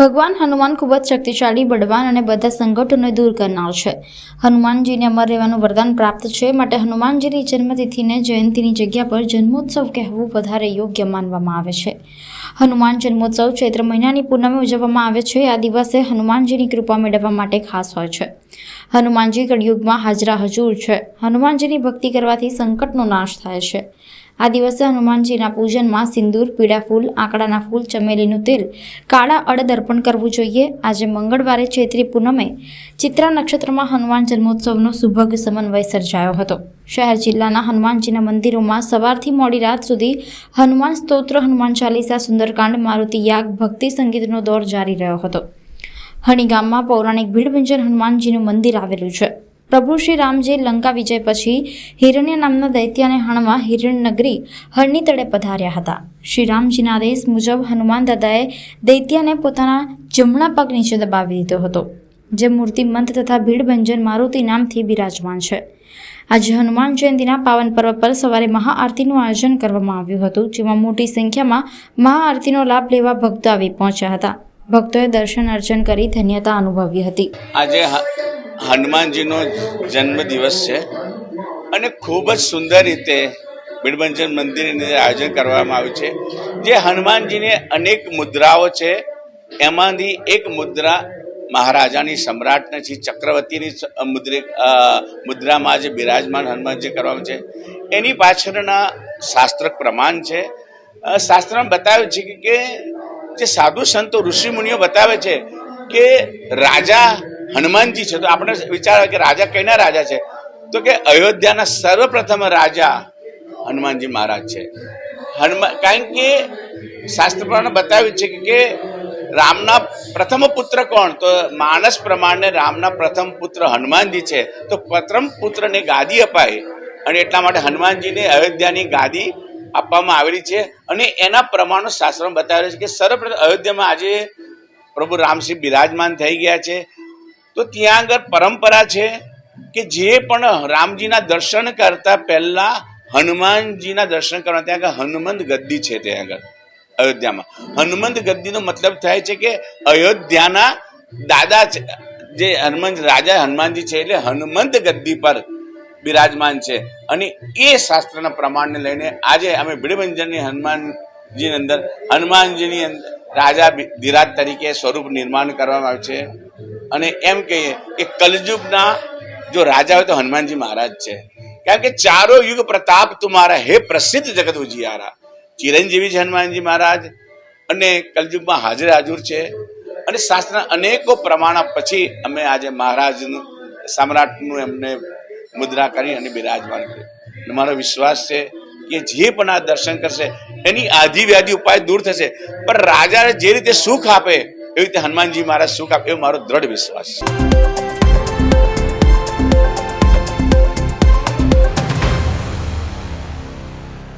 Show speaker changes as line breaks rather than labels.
ભગવાન હનુમાન ખૂબ જ શક્તિશાળી, બળવાન અને બધા સંકટોને દૂર કરનાર છે. હનુમાનજીને અમર રહેવાનું વરદાન પ્રાપ્ત છે. માટે હનુમાનજીની જન્મતિથિને જયંતીની જગ્યા પર જન્મોત્સવ કહેવું વધારે યોગ્ય માનવામાં આવે છે. હનુમાન જન્મોત્સવ ચૈત્ર મહિનાની પૂનમે ઉજવવામાં આવે છે. આ દિવસે હનુમાનજીની કૃપા મેળવવા માટે ખાસ હોય છે. હનુમાનજી કળિયુગમાં હાજરા હજુર છે. હનુમાનજીની ભક્તિ કરવાથી સંકટનો નાશ થાય છે. આ દિવસે હનુમાનજીના પૂજનમાં સિંદૂર પીળા ફૂલ આંકડાના ફૂલ, ચમેલીનું તેલ, કાળા અડદ અર્પણ કરવું જોઈએ. આજે મંગળવારે ચૈત્રી પૂનમે ચિત્રા નક્ષત્રમાં હનુમાન જન્મોત્સવનો સુભગ સમન્વય સર્જાયો હતો. શહેર જિલ્લાના હનુમાનજીના મંદિરોમાં સવારથી મોડી રાત સુધી હનુમાન સ્તોત્ર, હનુમાન ચાલીસા, સુંદરકાંડ, મારુતિ યાગ, ભક્તિ સંગીતનો દોર જારી રહ્યો હતો. હણી ગામમાં પૌરાણિક ભીડભંજન હનુમાનજીનું મંદિર આવેલું છે. પ્રભુ શ્રી રામજી લંકા વિજય પછી હિરણ્ય નામના દૈત્યને હણવા હિરણનગરી હરણી તળે પધાર્યા હતા. શ્રી રામજીના આદેશ મુજબ હનુમાન દાદાએ દૈત્યને પોતાના જમણા પગ નીચે દબાવી દીધો હતો, જે મૂર્તિમંત તથા ભીડભંજન મારુતિ નામથી બિરાજમાન છે. આજે હનુમાન જયંતિના પાવન પર્વ પર સવારે મહાઆરતીનું આયોજન કરવામાં આવ્યું હતું, જેમાં મોટી સંખ્યામાં મહાઆરતીનો લાભ લેવા ભક્તો આવી પહોંચ્યા હતા. ભક્તોએ દર્શન અર્ચન કરી ધન્યતા અનુભવી હતી.
આજે હનુમાનજીનો જન્મદિવસ છે અને ખૂબ જ સુંદર રીતે બિડબંજન મંદિરની અંદર આયોજન કરવામાં આવ્યું છે. જે હનુમાનજીની અનેક મુદ્રાઓ છે, એમાંથી એક મુદ્રા મહારાજાની સમ્રાટને છે, ચક્રવર્તીની મુદ્રિક મુદ્રામાં જે બિરાજમાન હનુમાનજી કરવામાં છે. એની પાછળના શાસ્ત્ર પ્રમાણ છે. શાસ્ત્રમાં બતાવ્યું છે કે જે સાધુ સંતો ઋષિ મુનિઓ બતાવે છે કે રાજા હનુમાનજી છે, તો આપણે વિચાર કે રાજા કઈના રાજા છે? તો કે અયોધ્યાના સર્વપ્રથમ રાજા હનુમાનજી મહારાજ છે. હનુમાન કારણ કે શાસ્ત્ર પ્રમાણે બતાવ્યું છે કે રામના પ્રથમ પુત્ર કોણ? તો માનસ પ્રમાણે રામના પ્રથમ પુત્ર હનુમાનજી છે. તો પ્રથમ પુત્રને ગાદી અપાય અને એટલા માટે હનુમાનજીને અયોધ્યાની ગાદી આપવામાં આવેલી છે અને એના પ્રમાણો શાસ્ત્રમાં બતાવેલું છે કે સર્વપ્રથમ અયોધ્યામાં આજે પ્રભુ રામસિંહ બિરાજમાન થઈ ગયા છે. તો ત્યાં આગળ પરંપરા છે કે જે પણ રામજીના દર્શન કરતા પહેલા હનુમાનજીના દર્શન કરવા, ત્યાં આગળ હનુમંત ગદ્દી છે ત્યાં આગળ, અયોધ્યામાં. હનુમંત ગદ્દીનો મતલબ થાય છે કે અયોધ્યાના દાદા જે હનુમાન, રાજા હનુમાનજી છે, એટલે હનુમંત ગદ્દી પર બિરાજમાન છે. અને એ શાસ્ત્રના પ્રમાણને લઈને આજે અમે ભીડભંજનની હનુમાનજીની અંદર હનુમાનજીની અંદર રાજા ધીરાજ તરીકે સ્વરૂપ નિર્માણ કરવામાં આવ્યું છે. અને એમ કહીએ કે કલયુગના જો રાજા હોય તો હનુમાનજી મહારાજ છે. કારણ કે ચારો યુગ પ્રતાપ તુમારા હે પ્રસિદ્ધ જગત ઉજિયારા. ચિરંજીવી છે હનુમાનજી મહારાજ. અને કલયુગમાં હાજર હાજર છે. અને શાસ્ત્રના અનેકો પ્રમાણ પછી અમે આજે મહારાજનું, સમ્રાટનું એમને મુદ્રા કરી અને બિરાજમાન કર્યું મારો વિશ્વાસ છે કે જે પણ આ દર્શન કરશે, એની આધી વ્યાધી ઉપાય દૂર થશે. પણ રાજાને જે રીતે સુખ આપે, એવી રીતે હનુમાનજી મહારાજ સુખ આપે, એવો મારો દ્રઢ વિશ્વાસ છે.